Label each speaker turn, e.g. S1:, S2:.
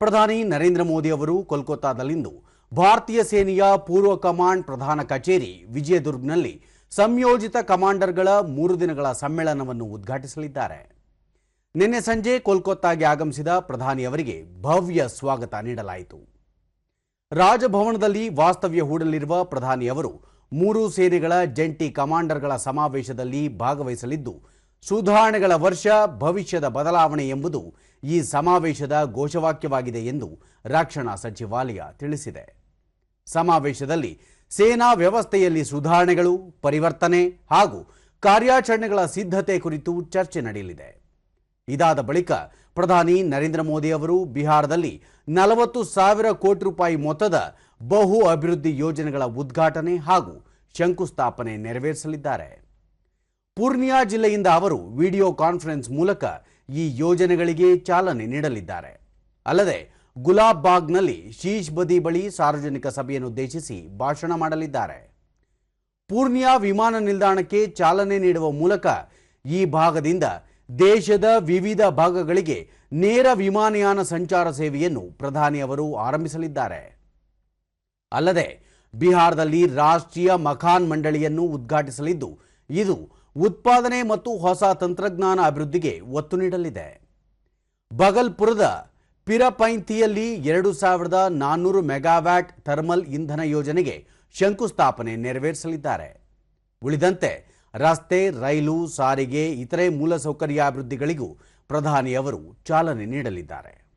S1: ಪ್ರಧಾನಿ ನರೇಂದ್ರ ಮೋದಿ ಅವರು ಕೋಲ್ಕತ್ತಾದಲ್ಲಿಂದು ಭಾರತೀಯ ಸೇನೆಯ ಪೂರ್ವ ಕಮಾಂಡ್ ಪ್ರಧಾನ ಕಚೇರಿ ವಿಜಯದುರ್ಗ್ನಲ್ಲಿ ಸಂಯೋಜಿತ ಕಮಾಂಡರ್ಗಳ ಮೂರು ದಿನಗಳ ಸಮ್ಮೇಳನವನ್ನು ಉದ್ಘಾಟಿಸಲಿದ್ದಾರೆ. ನಿನ್ನೆ ಸಂಜೆ ಕೋಲ್ಕತ್ತಾಗೆ ಆಗಮಿಸಿದ ಪ್ರಧಾನಿ ಅವರಿಗೆ ಭವ್ಯ ಸ್ವಾಗತ ನೀಡಲಾಯಿತು. ರಾಜಭವನದಲ್ಲಿ ವಾಸ್ತವ್ಯ ಹೂಡಲಿರುವ ಪ್ರಧಾನಿ ಅವರು ಮೂರು ಸೇನೆಗಳ ಜಂಟಿ ಕಮಾಂಡರ್ಗಳ ಸಮಾವೇಶದಲ್ಲಿ ಭಾಗವಹಿಸಲಿದ್ದು ಸುಧಾರಣೆಗಳ ವರ್ಷ ಭವಿಷ್ಯದ ಬದಲಾವಣೆ ಎಂಬುದು ಈ ಸಮಾವೇಶದ ಘೋಷವಾಕ್ಯವಾಗಿದೆ ಎಂದು ರಕ್ಷಣಾ ಸಚಿವಾಲಯ ತಿಳಿಸಿದೆ. ಸಮಾವೇಶದಲ್ಲಿ ಸೇನಾ ವ್ಯವಸ್ಥೆಯಲ್ಲಿ ಸುಧಾರಣೆಗಳು, ಪರಿವರ್ತನೆ ಹಾಗೂ ಕಾರ್ಯಾಚರಣೆಗಳ ಸಿದ್ಧತೆ ಕುರಿತು ಚರ್ಚೆ ನಡೆಯಲಿದೆ. ಇದಾದ ಬಳಿಕ ಪ್ರಧಾನಿ ನರೇಂದ್ರ ಮೋದಿ ಅವರು ಬಿಹಾರದಲ್ಲಿ ನಲವತ್ತು ಸಾವಿರ ಕೋಟಿ ರೂಪಾಯಿ ಮೊತ್ತದ ಬಹು ಅಭಿವೃದ್ಧಿ ಯೋಜನೆಗಳ ಉದ್ಘಾಟನೆ ಹಾಗೂ ಶಂಕುಸ್ಥಾಪನೆ ನೆರವೇರಿಸಲಿದ್ದಾರೆ. ಪೂರ್ನಿಯಾ ಜಿಲ್ಲೆಯಿಂದ ಅವರು ವಿಡಿಯೋ ಕಾನ್ಫರೆನ್ಸ್ ಮೂಲಕ ಈ ಯೋಜನೆಗಳಿಗೆ ಚಾಲನೆ ನೀಡಲಿದ್ದಾರೆ. ಅಲ್ಲದೆ ಗುಲಾಬ್ ಬಾಗ್ನಲ್ಲಿ ಶೀಶ್ ಬದಿ ಬಳಿ ಸಾರ್ವಜನಿಕ ಸಭೆಯನ್ನುದ್ದೇಶಿಸಿ ಭಾಷಣ ಮಾಡಲಿದ್ದಾರೆ. ಪೂರ್ಣಿಯಾ ವಿಮಾನ ನಿಲ್ದಾಣಕ್ಕೆ ಚಾಲನೆ ನೀಡುವ ಮೂಲಕ ಈ ಭಾಗದಿಂದ ದೇಶದ ವಿವಿಧ ಭಾಗಗಳಿಗೆ ನೇರ ವಿಮಾನಯಾನ ಸಂಚಾರ ಸೇವೆಯನ್ನು ಪ್ರಧಾನಿ ಅವರು ಆರಂಭಿಸಲಿದ್ದಾರೆ. ಅಲ್ಲದೆ ಬಿಹಾರದಲ್ಲಿ ರಾಷ್ಟ್ರೀಯ ಮಖಾನ್ ಮಂಡಳಿಯನ್ನು ಉದ್ಘಾಟಿಸಲಿದ್ದು, ಇದು ಉತ್ಪಾದನೆ ಮತ್ತು ಹೊಸ ತಂತ್ರಜ್ಞಾನ ಅಭಿವೃದ್ಧಿಗೆ ಒತ್ತು ನೀಡಲಿದೆ. ಬಗಲ್ಪುರದ ಪಿರಪೈಂತಿಯಲ್ಲಿ ಎರಡು ಸಾವಿರದ ನಾನ್ನೂರು ಮೆಗಾವ್ಯಾಟ್ ಥರ್ಮಲ್ ಇಂಧನ ಯೋಜನೆಗೆ ಶಂಕುಸ್ಥಾಪನೆ ನೆರವೇರಿಸಲಿದ್ದಾರೆ. ಉಳಿದಂತೆ ರಸ್ತೆ, ರೈಲು, ಸಾರಿಗೆ, ಇತರೆ ಮೂಲಸೌಕರ್ಯಾಭಿವೃದ್ಧಿಗಳಿಗೂ ಪ್ರಧಾನಿ ಅವರು ಚಾಲನೆ ನೀಡಲಿದ್ದಾರೆ.